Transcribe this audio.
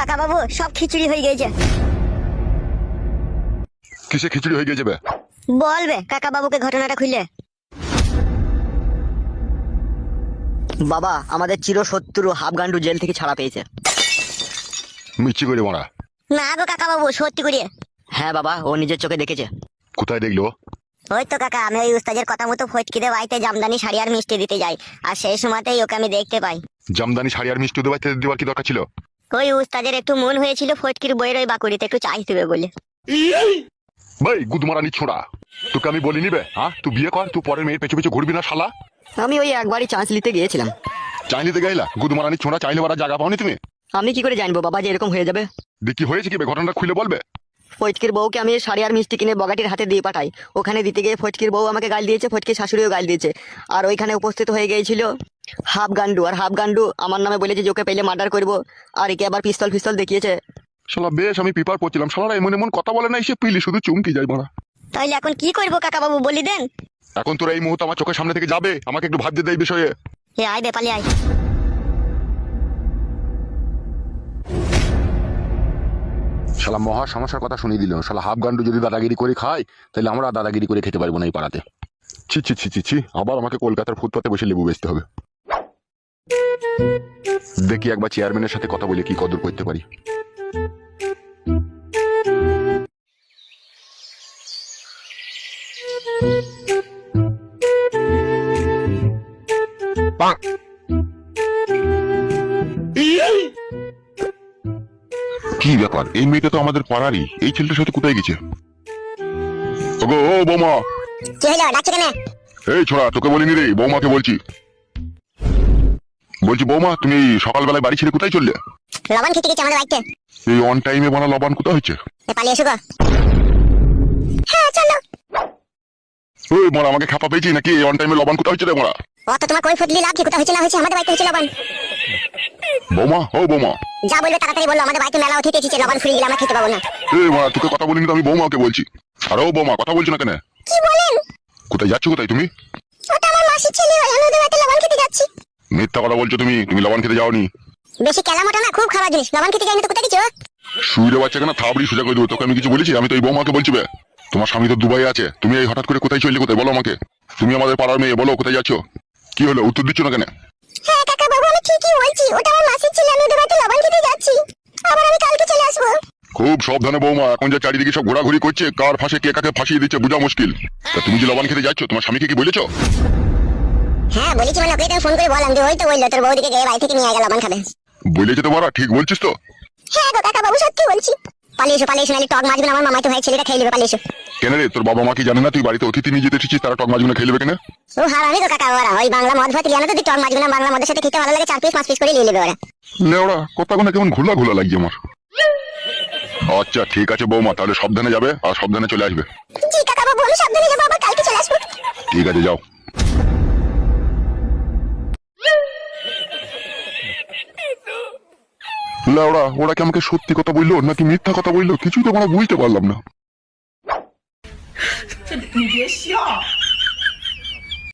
কাকা বাবু সব খিচুড়ি হয়ে গেছে। কিসে খিচুড়ি হয়ে গিয়েছে বে? বলবে কাকা বাবুকে ঘটনাটা খুলে। বাবা আমাদের চির শত্রু হাফগান্ডু জেল থেকে ছাড়া পেয়েছে। মিচ্ছি করে মারা। না গো কাকা বাবু সত্যি করিয়ে হ্যাঁ বাবা ও নিজের চোখে দেখেছে। কোথায় দেখল? ওই তো কাকা আমি ওই উস্তাজের কথা মতো ফটকিতে বাড়িতে জামদানি শাড়ি আর মিষ্টি দিতে যাই। আর সেই সময়তেই ওকে আমি দেখতে পাই। জামদানি শাড়ি আর মিষ্টি দেওয়ার কি দরকার ছিল? ওই উস্তাজের একটু মন হয়েছিল ফটকির বইয়ের ওই বাকুড়িতে একটু চাই দেবে বলে। ভাই গুদমারানি ছোড়া তোকে আমি বলিনি বে হ্যাঁ তুই বিয়ে কর তুই পরের মেয়ের পেছু পেছু ঘুরবি না শালা? আমি ওই একবারই চান্স নিতে গিয়েছিলাম। চাইলে তো গাইলা? গুদমারানি ছোড়া চাইলে বারা জায়গা পাওনি তুমি? আমি কি করে জানব বাবা যে এরকম হয়ে যাবে? দেখি হয়েছে কি বে? ঘটনাটা খুলে বলবে? ফটকির বউকে আমি শাড়ি আর মিষ্টি কিনে বগাটির হাতে দিয়ে পাঠাই। ওখানে দিতে গিয়ে ফটকির বউ আমাকে গাল দিয়েছে ফটকির শাশুড়িও গাল দিয়েছে। আর ওইখানে উপস্থিত হয়ে গিয়েছিল হাফ গান্ডু আর হাফ গান্ডু আমার নামে বলেছে যে ওকে পেলে মার্ডার করব। আর একে আবার পিস্তল ফিস্তল দেখিয়েছে। শালা বেশ আমি পেপার পড়ছিলাম। শালারা এমন এমন কথা বলে না এসে পিলি শুধু চুমকি যায় মারা। তাইলে এখন কি করব কাকা বাবু বলি দেন। এখন তোরা এই মুহূর্তে আমার চোখের সামনে থেকে যাবে আমাকে একটু ভাবতে দেয় বিষয়ে। এ আয় বেপালি আয়। শালা মহা সমস্যার কথা শুনিয়ে দিল। শালা হাফ গান্ডু যদি দাদাগিরি করে খায় তাহলে আমরা দাদাগিরি করে খেতে পারব না এই পাড়াতে। ছি ছি ছি ছি ছি আবার আমাকে কলকাতার ফুটপাতে বসে লেবু বেচতে হবে। দেখি একবার চেয়ারম্যানের সাথে কথা বলে কি কদর করতে পারি। কি ব্যাপার? এই মেয়েটা তো আমাদের পাড়ারই। এই ছেলেটার সাথে কোথায় গেছে? ওগো ও বৌমা। কি হলো ডাকছো কেন? এই ছোড়া তোকে বলিনি রে বৌমাকে বলছি। বলছি বৌমা তুমি সকালবেলায় বাড়ি ছেড়ে কোথায় চললে? লবণ খেতে গেছে আমাদের বাড়িতে। এই অন টাইমে বানা লবান কোথায় হচ্ছে পালিয়ে এসো গো। হ্যাঁ চলো। ওই মোড়া আমাকে খাপা পেয়েছি নাকি? অন টাইমে লবণ কোথায় হচ্ছে রে মোড়া অত তোমার কই ফুটলি লাভ কি? কোথাও হচ্ছে না হচ্ছে আমাদের বাড়িতে হচ্ছে লবণ। বৌমা ও বৌমা। যা বলবে তাড়াতাড়ি বলল আমাদের বাড়িতে মেলা উঠিতে এসেছে লবণ ফুরিয়ে গেলে আমরা খেতে পাবো না। এই মোড়া তোকে কথা বলিনি তো আমি বৌমাকে বলছি। আর ও বৌমা কথা বলছো না কেন? কি বলেন? কোথায় যাচ্ছ কোথায় তুমি? ওটা আমার মাসির ছেলে হয় আমি ওদের বাড়িতে লবণ খেতে যাচ্ছি। মিথ্যা কথা বলছো তুমি তুমি লবণ খেতে যাওনি। বেশি কেলা মোটা না খুব খারাপ জিনিস। লবণ খেতে যাইনি তো কোথায় গেছো? শুইরে বাচ্চা কেন? থাবড়ি সোজা করে দেবো। তোকে আমি কিছু বলেছি? আমি তো এই বৌমাকে বলছি বে। তোমার স্বামী তো দুবাই আছে। তুমি এই হঠাৎ করে কোথায় চললে কোথায়? বলো আমাকে। তুমি আমাদের পাড়ার মেয়ে বলো কোথায় যাচ্ছ? কি হলো? উত্তর দিচ্ছ না কেন? হ্যাঁ কাকা বাবু আমি ঠিকই বলছি। ওটা আমার মাসির ছেলে আমি ওদের বাড়িতে লবণ খেতে যাচ্ছি। আবার আমি কালকে চলে আসব। খুব সাবধানে বৌমা এখন যে চারিদিকে সব ঘোরাঘুরি করছে কার ফাঁসে কে কাকে ফাঁসিয়ে দিচ্ছে বোঝা মুশকিল। তা তুমি যে লবণ খেতে যাচ্ছ তোমার স্বামীকে কি বলেছ? হ্যাঁ বলেছি মানে ওকে ফোন করে বললাম যে ওই তো বলল তোর বৌদিকে গিয়ে বাড়ি থেকে নিয়ে গেল লবণ খাবে। বলেছে তো বারা ঠিক বলছিস তো? হ্যাঁ গো কাকা বাবু সত্যি বলছি। পালিয়ে এসো পালিয়ে এসো নাহলে টক মাছগুলো আমার মামাতো ভাই ছেলেটা খেয়ে নেবে পালিয়ে এসো। কেন রে তোর বাবা মা কি জানে না তুই বাড়িতে অতিথি নিয়ে যেতে এসেছিস তারা টক মাছগুলো খেয়ে নেবে কেন? ও হার আমি গো কাকা ওরা ওই বাংলা মদ ভাত লিয়ানো তো তুই টক মাছগুলো বাংলা মদের সাথে খেতে ভালো লাগে চার পিস পাঁচ পিস করে নিয়ে নেবে ওরা। লেওড়া কথাগুলো কেমন ঘোলা ঘোলা লাগছে আমার। আচ্ছা ঠিক আছে বৌমা তাহলে সাবধানে যাবে আর সাবধানে চলে আসবে। জি কাকা বাবু আমি সাবধানে যাব আবার কালকে চলে আসব। ঠিক আছে যাও। ওরা ওরা কি আমাকে সত্যি কথা বলল নাকি মিথ্যা কথা বলল? কিছুই তো আমরা বুঝতে পারলাম না।